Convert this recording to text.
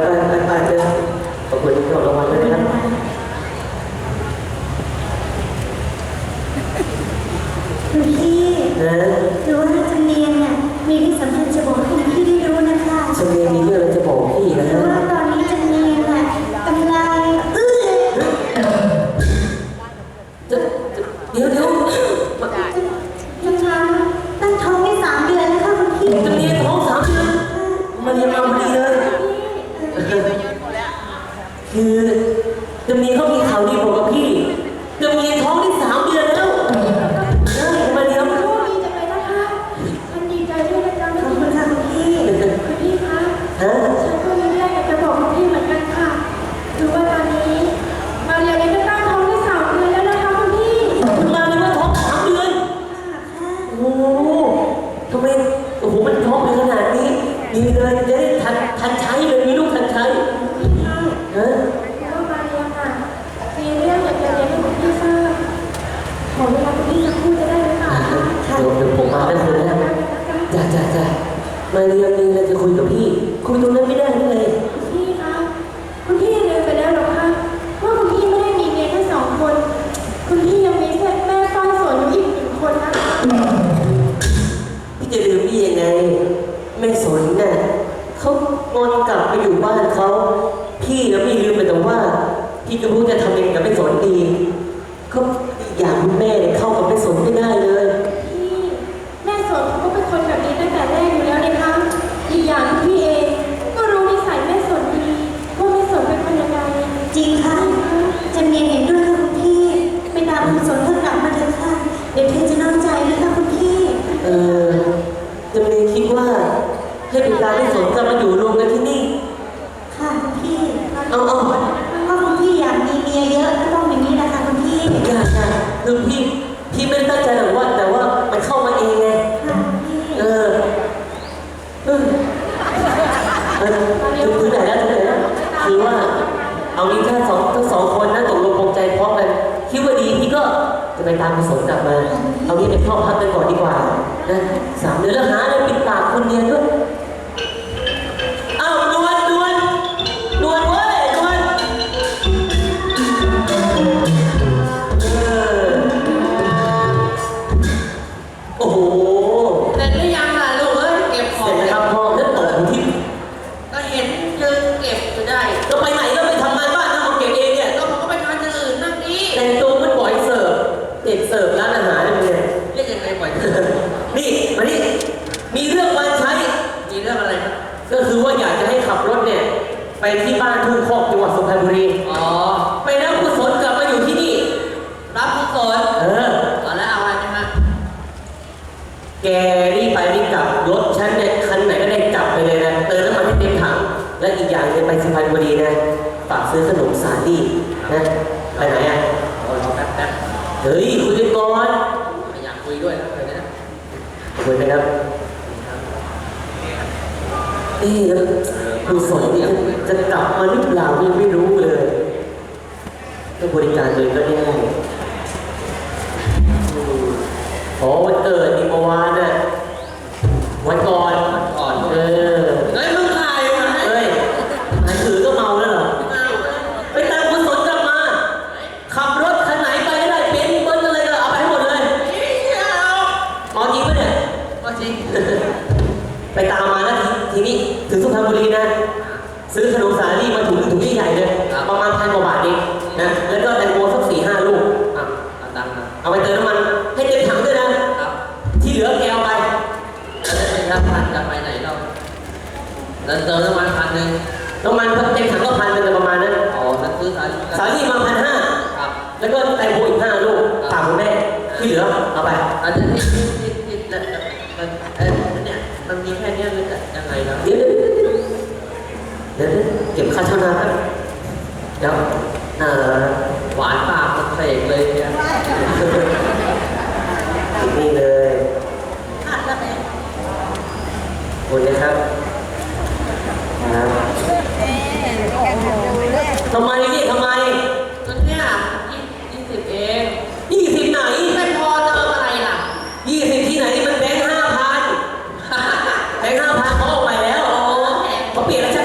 ไปไปไปเจอขอบคุณที่ส่งรางวัลด้วยนะครับคุณพี่นะหรือว่าจำเนียนเนี่ยมีที่สำคัญจะบอกให้คุณพี่ได้รู้นะคะชมเนียมีเรื่องอะไรจะบอกพี่นะหรือว่าตอนนี้จำเนียนน่ะกำลังเอื้อจะเดี๋ยวเดี๋ยวกำลังตั้งท้องได้สามเดือนแล้วค่ะคุณพี่ชมเนียท้องสามเดือนมาเรียนมาพอดี จะได้ทันทันใช้เลยมีลูกทันใช้พี่คะฮะคือว่ามาเรียนอะมีเรื่องอยากจะเรียนให้คุณพี่ทราบขอเวลาคุณพี่สักครู่จะได้ไหมคะเดี๋ยวเดี๋ยวผมมาได้คนแรกจ้าจ้าจ้ามาเรียนมีอะไรจะคุยกับพี่ คุยตรงนั้นไม่ได้นี่เลย คุณพี่คะคุณพี่ลืมไปแล้วเหรอคะว่าคุณพี่ไม่ได้มีเมียแค่สองคน คุณพี่ยังมีแม่ต้อยสวนอยู่อีกหนึ่งคนนะคะ พี่จะลืมพี่ยังไง แม่สนน่ะ เขางอนกลับไปอยู่บ้านเขาพี่แล้วไม่ลืมไปแต่ว่าพี่ก็รู้จะทำยังไงกับแม่สนดีเขาอย่างคุณแม่เนี่ยเข้ากับแม่สนไม่ได้เลย พี่แม่สนเขาก็เป็นคนแบบนี้ตั้งแต่แรกอยู่แล้วนะคะอีกอย่างพี่เองก็รู้นิสัยแม่สนดีว่าแม่สนเป็นคนยังไงจริงค่ะจำเนียนเห็นด้วยค่ะคุณพี่ไปตามคุณสนเพื่อกลับมาเถอะค่ะเดี๋ยวเธอจะนอกใจนะคะคุณพี่ เออ จะไปตามกุศลกลับมา เอางี้ไปเข้าพักกันก่อนดีกว่านะสามเดือนแล้วหาอะไร ว่าอยากจะให้ขับรถเนี่ย ไปที่บ้านทุ่งคอกจังหวัดสุพรรณบุรี อ๋อ ไปรับกุศลกลับมาอยู่ที่นี่ รับกุศลเอออ๋อแล้วเอาอะไรนะฮะแกรีบไปรีบกลับรถฉันเนี่ยคันไหนก็ได้จับไปเลยนะ เติมน้ำมันให้เต็มถัง และอีกอย่างเนี่ยไปสุพรรณบุรีนะฝากซื้อขนมสาลี่นะ ไปไหนอะรอรอแป๊บแป๊บเฮ้ยคุยกันก่อนไม่อยากคุยด้วยนะเลยนะคุยกันครับ เอ๊ะแล้วคุณสนเนี่ยจะกลับมาหรือเปล่ายังไม่รู้เลยก็บริการเลยก็ได้อืมขอวันเกิดอีกเมื่อวาน รรณบุรีนะ ซื้อขนมสาลี่มาถุงหนึ่งถุงใหญ่ๆเลยประมาณพันกว่าบาทเองนะแล้วก็แตงโมสักสี่ห้าลูกอะเอาตังค์มาเอาไปเติมน้ำมันให้เต็มถังด้วยนะครับที่เหลือแกเอาไปแล้วจะเป็นรับพันจะไปไหนเราแล้วเติมน้ำมันพันหนึ่งน้ำมันเต็มถังก็พันเป็นประมาณนั้นอ๋อแล้วซื้อสายสาลี่มาพันห้าครับแล้วก็แตงโมอีกห้าลูกฝากคุณแม่ที่เหลือเอาไปอาจจะที่ที่ที่ที่แล้วมันเออเนี่ยมันมีแค่เนี้ยหรือจะยังไงครับ เดี๋ยวเก็บค่าเท่านาครับเดี๋วหวานปากเสกเลยเนี่นี่เลยคุณนะครับทำไมนี่ทำไมตอนเนี้ยยี่สิบเองยี่สิบไหนไม่พอเติมอะไรล่ะยี่สิบที่ไหนมันแบงค์ห้าพันแบงค์ห้าพันเขาออกไปแล้วเขาเปลี่ยนแล้วใช่